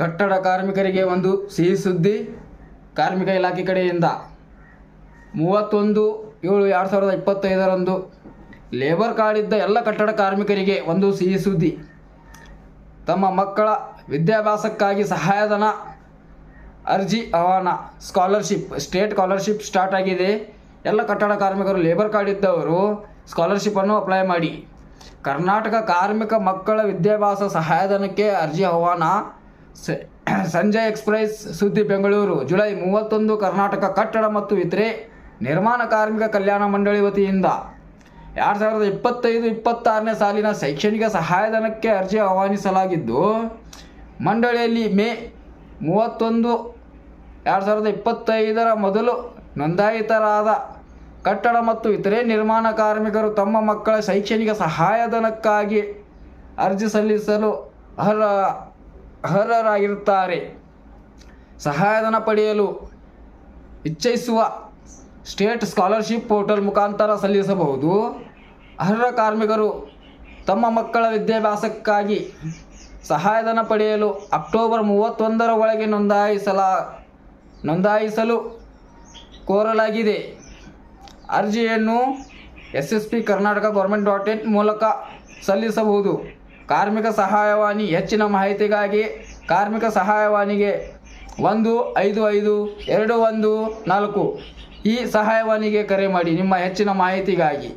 ಕಟ್ಟಡ ಕಾರ್ಮಿಕರಿಗೆ ಒಂದು ಸಿಹಿ ಸುದ್ದಿ ಕಾರ್ಮಿಕ ಇಲಾಖೆ ಕಡೆಯಿಂದ. ಮೂವತ್ತೊಂದು ಏಳು ಎರಡು ಸಾವಿರದ ಇಪ್ಪತ್ತೈದರಂದು ಲೇಬರ್ ಕಾರ್ಡ್ ಇದ್ದ ಎಲ್ಲ ಕಟ್ಟಡ ಕಾರ್ಮಿಕರಿಗೆ ಒಂದು ಸಿಹಿ ಸುದ್ದಿ. ತಮ್ಮ ಮಕ್ಕಳ ವಿದ್ಯಾಭ್ಯಾಸಕ್ಕಾಗಿ ಸಹಾಯಧನ ಅರ್ಜಿ ಆಹ್ವಾನ. ಸ್ಕಾಲರ್ಶಿಪ್, ಸ್ಟೇಟ್ ಸ್ಕಾಲರ್ಶಿಪ್ ಸ್ಟಾರ್ಟ್ ಆಗಿದೆ. ಎಲ್ಲ ಕಟ್ಟಡ ಕಾರ್ಮಿಕರು ಲೇಬರ್ ಕಾರ್ಡ್ ಇದ್ದವರು ಸ್ಕಾಲರ್ಶಿಪ್ಪನ್ನು ಅಪ್ಲೈ ಮಾಡಿ. ಕರ್ನಾಟಕ ಕಾರ್ಮಿಕ ಮಕ್ಕಳ ವಿದ್ಯಾಭ್ಯಾಸ ಸಹಾಯಧನಕ್ಕೆ ಅರ್ಜಿ ಆಹ್ವಾನ. ಸಂಜಯ್ ಎಕ್ಸ್ಪ್ರೆಸ್, ಸುದ್ದಿ ಬೆಂಗಳೂರು, ಜುಲೈ ಮೂವತ್ತೊಂದು, ಕರ್ನಾಟಕ ಕಟ್ಟಡ ಮತ್ತು ಇತರೆ ನಿರ್ಮಾಣ ಕಾರ್ಮಿಕ ಕಲ್ಯಾಣ ಮಂಡಳಿ ವತಿಯಿಂದ ಎರಡು ಸಾವಿರದ ಇಪ್ಪತ್ತೈದು, ಇಪ್ಪತ್ತಾರನೇ ಸಾಲಿನ ಶೈಕ್ಷಣಿಕ ಸಹಾಯಧನಕ್ಕೆ ಅರ್ಜಿ ಆಹ್ವಾನಿಸಲಾಗಿದ್ದು, ಮಂಡಳಿಯಲ್ಲಿ ಮೇ ಮೂವತ್ತೊಂದು, ಎರಡು ಸಾವಿರದ ಇಪ್ಪತ್ತೈದರ ಮೊದಲು ನೋಂದಾಯಿತರಾದ ಕಟ್ಟಡ ಮತ್ತು ಇತರೆ ನಿರ್ಮಾಣ ಕಾರ್ಮಿಕರು ತಮ್ಮ ಮಕ್ಕಳ ಶೈಕ್ಷಣಿಕ ಸಹಾಯಧನಕ್ಕಾಗಿ ಅರ್ಜಿ ಸಲ್ಲಿಸಲು ಅರ್ಹ ಅರ್ಹರಾಗಿರುತ್ತಾರೆ. ಸಹಾಯಧನ ಪಡೆಯಲು ಇಚ್ಛಿಸುವ ಸ್ಟೇಟ್ ಸ್ಕಾಲರ್ಶಿಪ್ ಪೋರ್ಟಲ್ ಮುಖಾಂತರ ಸಲ್ಲಿಸಬಹುದು. ಅರ್ಹ ಕಾರ್ಮಿಕರು ತಮ್ಮ ಮಕ್ಕಳ ವಿದ್ಯಾಭ್ಯಾಸಕ್ಕಾಗಿ ಸಹಾಯಧನ ಪಡೆಯಲು ಅಕ್ಟೋಬರ್ ಮೂವತ್ತೊಂದರ ಒಳಗೆ ನೋಂದಾಯಿಸಲ, ನೋಂದಾಯಿಸಲು ಕೋರಲಾಗಿದೆ. ಅರ್ಜಿಯನ್ನು S S P Karnataka government dot in ಮೂಲಕ ಸಲ್ಲಿಸಬಹುದು. ಕಾರ್ಮಿಕ ಸಹಾಯವಾಣಿ ಹೆಚ್ಚಿನ ಮಾಹಿತಿಗಾಗಿ ಕಾರ್ಮಿಕ ಸಹಾಯವಾಣಿಗೆ ಒಂದು, ಐದು ಐದು, ಎರಡು, ಒಂದು, ನಾಲ್ಕು ಈ ಸಹಾಯವಾಣಿಗೆ ಕರೆ ಮಾಡಿ ನಿಮ್ಮ ಹೆಚ್ಚಿನ ಮಾಹಿತಿಗಾಗಿ.